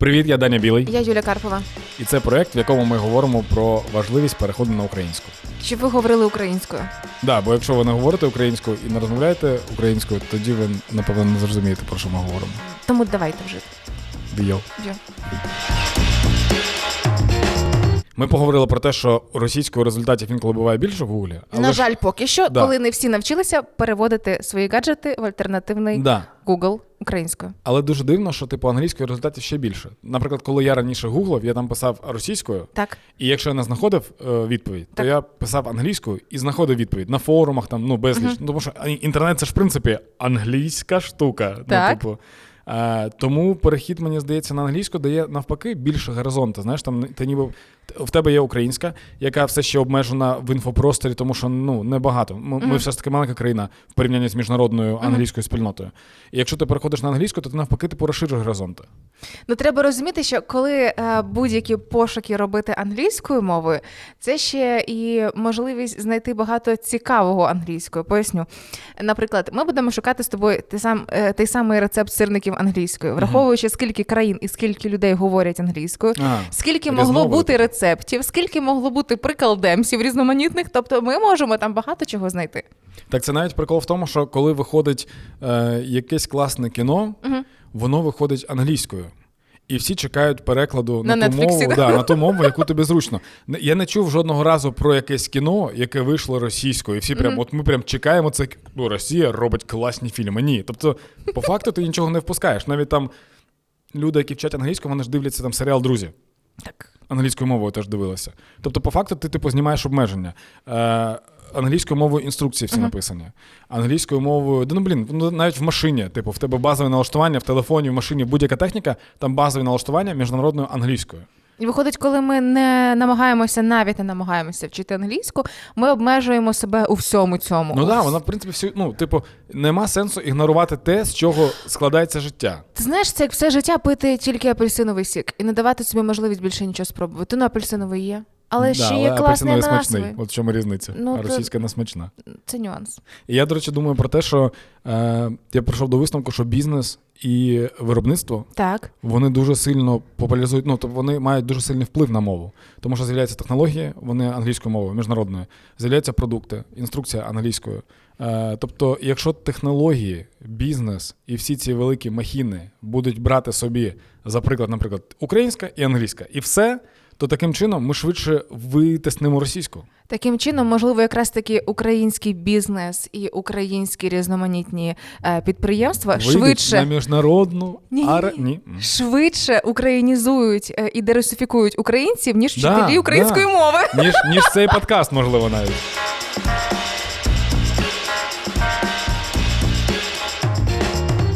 Привіт, я Даня Білий, Я Юля Карпова. і це проект, в якому ми говоримо про важливість переходу на українську. Щоб ви говорили українською? Да, бо якщо ви не говорите українською і не розмовляєте українською, тоді ви напевно не зрозумієте, про що ми говоримо. Тому давайте вже. Діяв. Йо. Ми поговорили про те, що російською результатів інколи буває більше в гуглі. Але На жаль, поки що, Да. коли не всі навчилися переводити свої гаджети в альтернативний да. Google українською. Але дуже дивно, що типу англійської результатів ще більше. Наприклад, коли я раніше гуглив, я там писав російською, Так. і якщо я не знаходив е, відповідь, то я писав англійською і знаходив відповідь на форумах, там ну безліч. Ну, тому що інтернет це ж в принципі англійська штука. Так. Ну, типу, е, тому перехід, мені здається, на англійську дає навпаки більше горизонту. Знаєш, там ти ніби в тебе є українська, яка все ще обмежена в інфопросторі, тому що ну небагато. Ми, ми все ж таки маленька країна в порівнянні з міжнародною англійською спільнотою. І якщо ти переходиш на англійську, то ти навпаки типу розширюєш горизонти. Ну треба розуміти, що коли е, будь-які пошуки робити англійською мовою, це ще і можливість знайти багато цікавого англійською. Поясню. Наприклад, ми будемо шукати з тобою той, сам, е, той самий рецепт сирників англійською, враховуючи, скільки країн і скільки людей говорять англійською. А, Скільки могло бути рецептів, скільки могло бути приколдемсів різноманітних, тобто ми можемо там багато чого знайти. Так це навіть прикол в тому, що коли виходить е, якесь класне кіно, воно виходить англійською. І всі чекають перекладу на, На ту мову, да. на ту мову, яку тобі зручно. Я не чув жодного разу про якесь кіно, яке вийшло російською. І всі прям, от ми прям чекаємо це. Ну, Росія робить класні фільми. Ні. Тобто, по факту, ти нічого не впускаєш. Навіть там люди, які вчать англійську, вони ж дивляться там серіал Друзі. Так. Англійською мовою теж дивилася. Тобто, по факту, ти типу знімаєш обмеження. Е, англійською мовою інструкції всі написані. Англійською мовою, да ну блін, ну навіть в машині, типу, в тебе базове налаштування в телефоні, в машині, будь-яка техніка, там базове налаштування міжнародною англійською. І виходить, коли ми не намагаємося, навіть не намагаємося вчити англійську, ми обмежуємо себе у всьому цьому. Ну так, да, вона, в принципі, всі, ну, типу, нема сенсу ігнорувати те, з чого складається життя. Ти знаєш, це як все життя пити тільки апельсиновий сік і не давати собі можливість більше нічого спробувати. Ну, апельсиновий є. Але Да, ще є класні апельсиновий смачний. От в чому різниця. Ну, а то- російська не смачна. Це нюанс. І я, до речі, думаю про те, що е, я прийшов до висновку, що бізнес і виробництво Так. вони дуже сильно популяризують, ну тобто вони мають дуже сильний вплив на мову. Тому що з'являються технології, вони англійською мовою, міжнародною, з'являються продукти, інструкція англійською. Е, тобто, якщо технології, бізнес і всі ці великі махіни будуть брати собі, за приклад, наприклад, українська і англійська, і все, то таким чином ми швидше витиснемо російську. Таким чином, можливо, якраз таки український бізнес і українські різноманітні е, підприємства Вийдуть швидше на міжнародну Ні. ар... Ні. швидше українізують е, і дерусифікують українців, ніж Да, вчителі української да. мови. Ніж, ніж цей подкаст, можливо, навіть.